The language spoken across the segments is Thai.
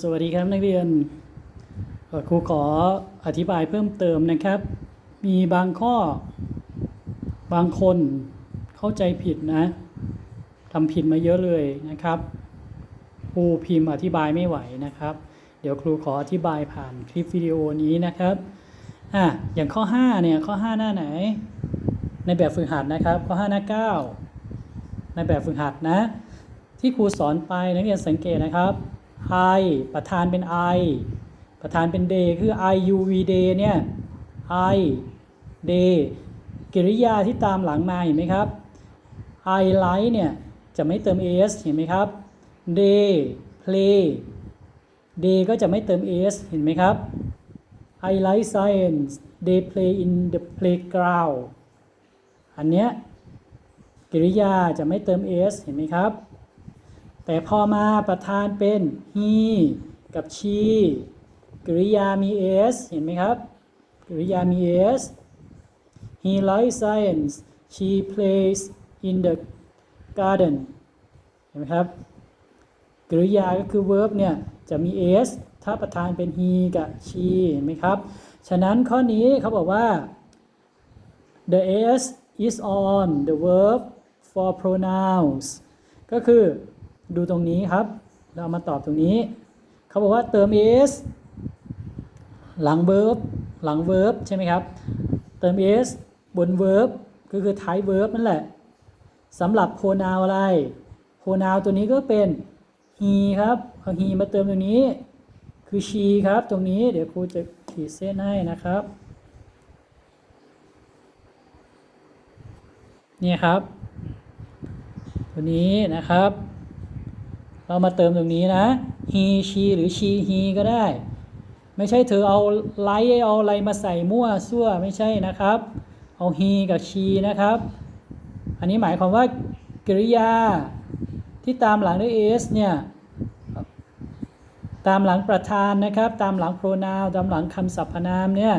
สวัสดีครับนักเรียนครูขออธิบายเพิ่มเติมนะครับ มีบางข้อบางคนเข้าใจผิดนะทำผิดมาเยอะเลยนะครับครูพิมพ์อธิบายไม่ไหวนะครับ เดี๋ยวครูขออธิบายผ่านคลิปวิดีโอนี้นะครับอะอย่างข้อ5เนี่ยข้อ 5 หน้าไหน ในแบบฝึกหัดนะครับข้อ 5 หน้า 9 ในแบบฝึกหัดนะ ที่ครูสอนไปนักเรียนสังเกตนะครับ I ประธานเป็น I ประธานเป็น day คือ I U V day เนี่ย I day กริยาที่ตามหลังมาเห็นไหมครับ I like เนี่ย จะไม่เติม s เห็นไหมครับ day play day ก็จะไม่เติม s เห็นไหมครับ I like science they play in the playground อันเนี้ยกริยาจะไม่เติม s เห็นไหมครับ แต่พอมาประธานเป็น he กับ she กริยามี s เห็นไหมครับ กริยามี s he likes science she plays in the garden เห็นไหมครับ กริยาก็คือ verb เนี่ย จะมี s ถ้าประธานเป็น he กับ she เห็นไหมครับ ฉะนั้นข้อนี้เขาบอกว่า the s is on the verb for pronouns ก็คือ ดูตรงนี้ครับ เราเอามาตอบตรงนี้ เขาบอกว่าเติม is หลัง verb หลัง verb ใช่ไหมครับ เติม is บน verb ก็คือท้าย verb นั่นแหละสำหรับ pronoun อะไร pronoun ตัวนี้ก็เป็น he ครับเอา he มาเติมตรงนี้ คือ she ครับ ตรงนี้เดี๋ยวครูจะขีดเส้นให้นะครับนี่ครับ ตัวนี้นะครับ เรามาเติมตรงนี้นะ he she หรือ she he ก็ได้ ไม่ใช่เธอเอาไลท์เอาอะไรมาใส่มั่วซั่วไม่ใช่นะครับ เอา he กับ she นะครับ อันนี้หมายความว่า กริยาที่ตามหลังด้วย s เนี่ย ตามหลังประธานนะครับ ตามหลัง pronoun ตามหลังคำสรรพนามเนี่ย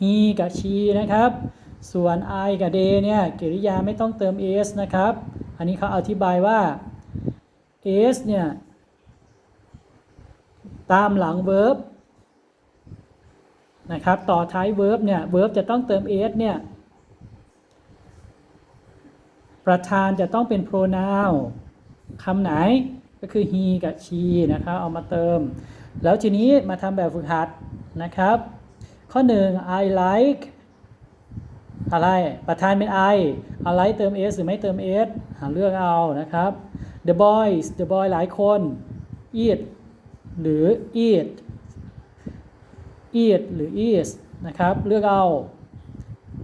he กับ she นะครับ ส่วน I กับ they เนี่ยกริยาไม่ต้องเติม s นะครับ อันนี้เขาอธิบายว่า s เนี่ย ตามหลัง verb นะครับ ต่อท้าย verb เนี่ย verb จะต้องเติม s เนี่ย ประธานจะต้องเป็น pronoun คำไหนก็คือ he กับ she นะครับ เอามาเติม แล้วทีนี้มาทำแบบฝึกหัดนะครับ ข้อ 1 I like อะไร ประธานเป็น I อะไรเติม s หรือไม่เติม s หาเลือกเอานะครับ the boys the boy หลายคน eat หรือ eat eat หรือ is นะครับ เลือกเอา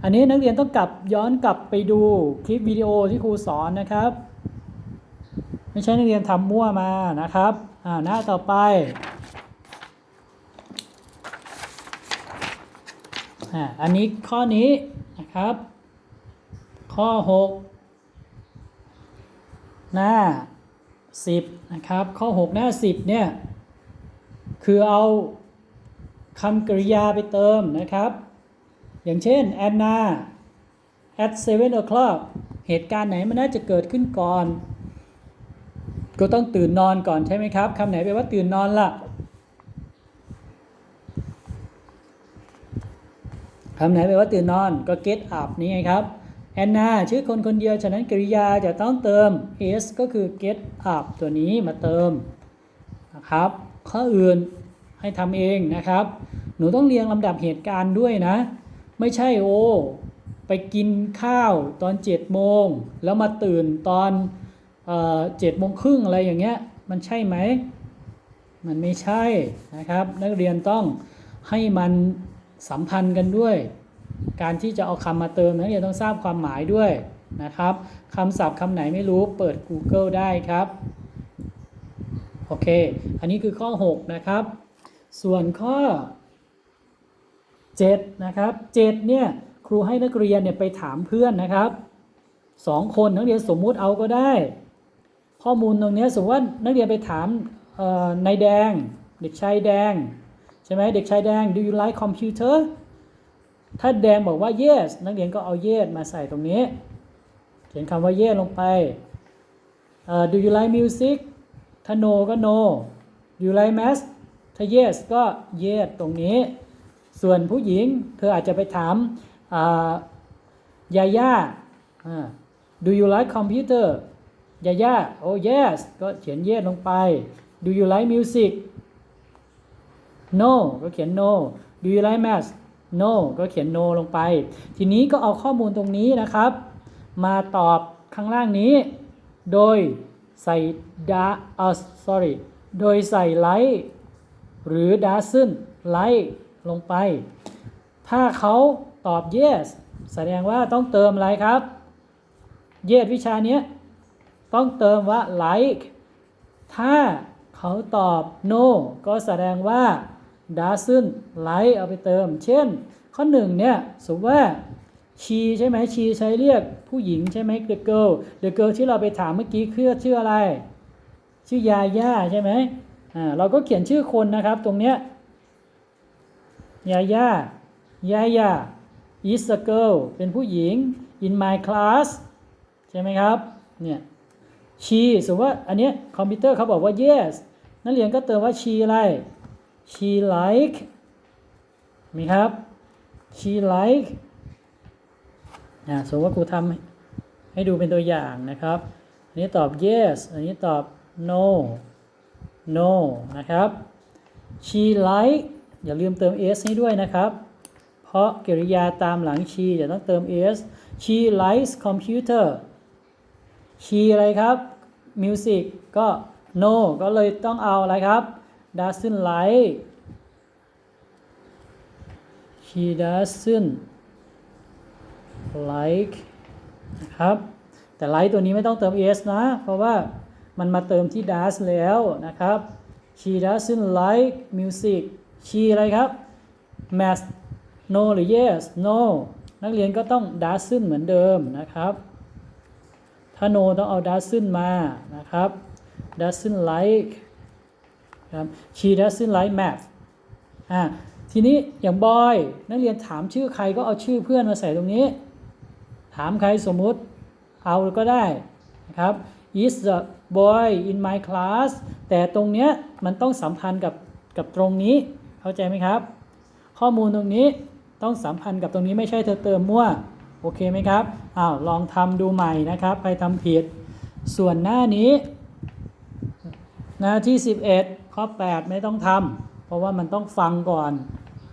อันนี้นักเรียนต้องกลับย้อนกลับไปดูคลิปวิดีโอที่ครูสอนนะครับ ไม่ใช่นักเรียนทำมั่วมานะครับ อ่าหน้าต่อไป อ่า อันนี้ข้อนี้นะครับ ข้อ 6 หน้า 10 นะครับ ข้อ 6 หน้า 10 เนี่ย คือเอาคำกริยาไปเติมนะครับ อย่างเช่น Anna at 7 o'clock เหตุการณ์ไหนมันน่าจะเกิดขึ้นก่อน ก็ต้องตื่นนอนก่อนใช่ไหมครับคำไหนแปลว่าตื่นนอนล่ะคำไหนแปลว่าตื่นนอนก็ get up นี่ไงครับ แอนนาชื่อคนคนเดียว ฉะนั้นกริยาจะต้องเติม s ก็คือ get up ตัวนี้มาเติมนะครับ ข้ออื่นให้ทำเองนะครับ หนูต้องเรียงลำดับเหตุการณ์ด้วยนะ ไม่ใช่โอ ไปกินข้าวตอน7โมง แล้วมาตื่นตอนเจ็ดโมงครึ่งอะไรอย่างเงี้ย มันใช่ไหม มันไม่ใช่นะครับ นักเรียนต้องให้มันสัมพันธ์กันด้วย การที่จะเอาคำมาเติมนักเรียนต้องทราบความหมายด้วยนะครับคำศัพท์คำไหนไม่รู้เปิด Google ได้ครับ โอเค อันนี้คือข้อ 6 นะครับ ส่วนข้อ 7 นะครับ 7 เนี่ยครูให้นักเรียนเนี่ยไปถามเพื่อนนะครับสองคนนักเรียนสมมุติเอาก็ได้ ข้อมูลตรงนี้สมมติว่านักเรียนไปถามนายแดง เด็กชายแดง ใช่ไหมเด็กชายแดง do you like computer ถ้าแดงบอกว่า yes นักเรียนก็เอา yes มาใส่ตรงนี้ เขียนคำว่า yes ลงไป uh, do you like music ถ้า no ก็ no do you like math ถ้า yes ก็ yes ตรงนี้ ส่วนผู้หญิงเธออาจจะไปถามยาย่าอ่า do you like computer ยาย่า oh yes ก็เขียน yes ลงไป do you like music no ก็เขียน no do you like math no ก็เขียน no ลงไป ทีนี้ก็เอาข้อมูลตรงนี้นะครับ มาตอบข้างล่างนี้ โดยใส่ da เออ sorry โดยใส่ like หรือ doesn't like ลงไป ถ้าเขาตอบ yes แสดงว่าต้องเติมอะไรครับ yes วิชานี้ต้องเติมว่า like ถ้าเขาตอบ no ก็แสดงว่า doesn't like เอาไปเติม เช่น ข้อหนึ่งเนี่ยสมมติว่า she ใช่ไหม she ใช้เรียกผู้หญิงใช่ไหม the girl the girl ที่เราไปถามเมื่อกี้คือชื่ออะไร ชื่อยาย่าใช่ไหมอ่าเราก็เขียนชื่อคนนะครับตรงเนี้ยยาย่ายาย่า is a girl เป็นผู้หญิง in my class ใช่ไหมครับเนี่ย she สมมติว่าอันเนี้ยคอมพิวเตอร์เขาบอกว่า yes นักเรียนก็เติมว่า she อะไร she like มีครับ she like อ่าสมมติว่าครูทำให้ดูเป็นตัวอย่างนะครับ อันนี้ตอบ yes อันนี้ตอบ no no นะครับ she like อย่าลืมเติม s ให้ด้วยนะครับ เพราะกริยาตามหลัง she จะต้องเติม s she likes computer she อะไรครับ music ก็ no ก็เลยต้องเอาอะไรครับ doesn't like he doesn't like นะครับ แต่ like ตัวนี้ไม่ต้องเติม s นะ เพราะว่ามันมาเติมที่ does แล้วนะครับ she doesn't like music she อะไรครับ math no หรือ yes no นักเรียนก็ต้อง doesn't เหมือนเดิมนะครับ ถ้า no ต้องเอา doesn't มานะครับ doesn't like ครับ she doesn't like math อ่าทีนี้อย่างบอยนักเรียนถามชื่อใครก็เอาชื่อเพื่อนมาใส่ตรงนี้ ถามใครสมมุติเอาก็ได้นะครับ is the boy in my class แต่ตรงเนี้ยมันต้องสัมพันธ์กับกับตรงนี้ เข้าใจไหมครับ ข้อมูลตรงนี้ต้องสัมพันธ์กับตรงนี้ไม่ใช่เธอเติมมั่ว โอเคไหมครับอ้าวลองทำดูใหม่นะครับ ใครทำผิด ส่วนหน้านี้ หน้าที่ 11 ข้อ 8 ไม่ต้องทำเพราะว่ามันต้องฟังก่อน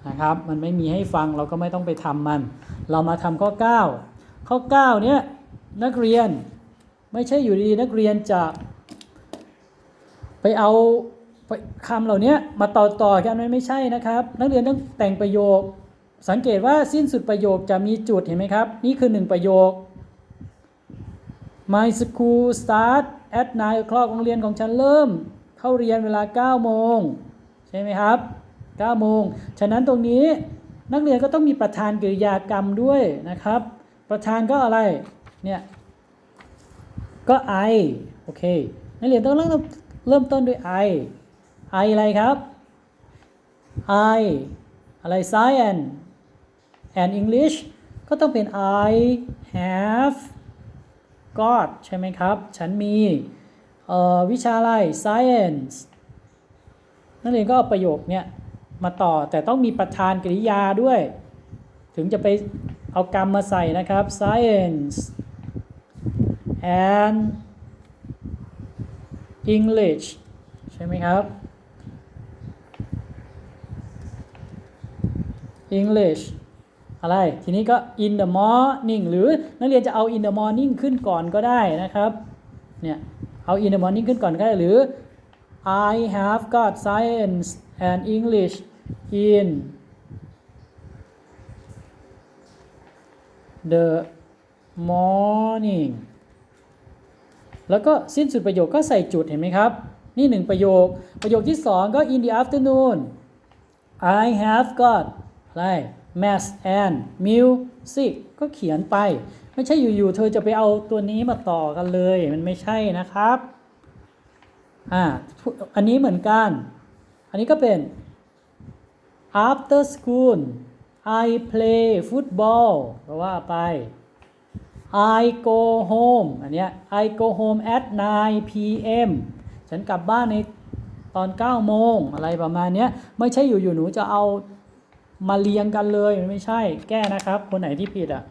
นะครับ มันไม่มีให้ฟังเราก็ไม่ต้องไปทำมัน เรามาทำข้อ 9 ข้อ 9 เนี้ยนักเรียนไม่ใช่อยู่ดีนักเรียนจะไปเอาคำเหล่านี้มาต่อต่อๆกันมันไม่ใช่นะครับ นักเรียนต้องแต่งประโยค สังเกตว่าสิ้นสุดประโยคจะมีจุดเห็นไหมครับ นี่คือหนึ่งประโยค My school start at 9 o'clock โรงเรียนของฉันเริ่ม เข้าเรียนเวลา9โมงใช่ไหมครับ9โมงฉะนั้นตรงนี้นักเรียนก็ต้องมีประธานกริยากรรมด้วยนะครับ ประธานก็อะไรเนี่ยก็ I โอเคนักเรียนต้องเริ่มเริ่มต้นด้วย I I อะไรครับ I อะไร science and English ก็ต้องเป็น I have got ใช่ไหมครับ ฉันมี วิชาอะไร science นักเรียนก็เอาประโยคเนี้ยมาต่อแต่ต้องมีประธานกริยาด้วย ถึงจะไปเอากรรมมาใส่นะครับ science and English ใช่ไหมครับ English อะไร ทีนี้ก็ in the morning หรือนักเรียนจะเอา in the morning ขึ้นก่อนก็ได้นะครับ เนี่ย เอา in the morning ขึ้นก่อนก็ได้หรือ I have got science and English in the morning แล้วก็สิ้นสุดประโยคก็ใส่จุดเห็นไหมครับ นี่หนึ่งประโยค ประโยคที่สองก็ in the afternoon I have got อะไร math and music ก็เขียนไป ไม่ใช่อยู่ๆเธอจะไปเอาตัวนี้มาต่อกันเลย มันไม่ใช่นะครับอ่าอันนี้เหมือนกัน อันนี้ก็เป็น after school I play football ก็ว่าไป I go home อันเนี้ย I go home at 9 p.m. ฉันกลับบ้านในตอน 9 โมง อะไรประมาณเนี้ย ไม่ใช่อยู่ๆหนูจะเอามาเรียงกันเลย มันไม่ใช่ แก้นะครับ คนไหนที่ผิดอะ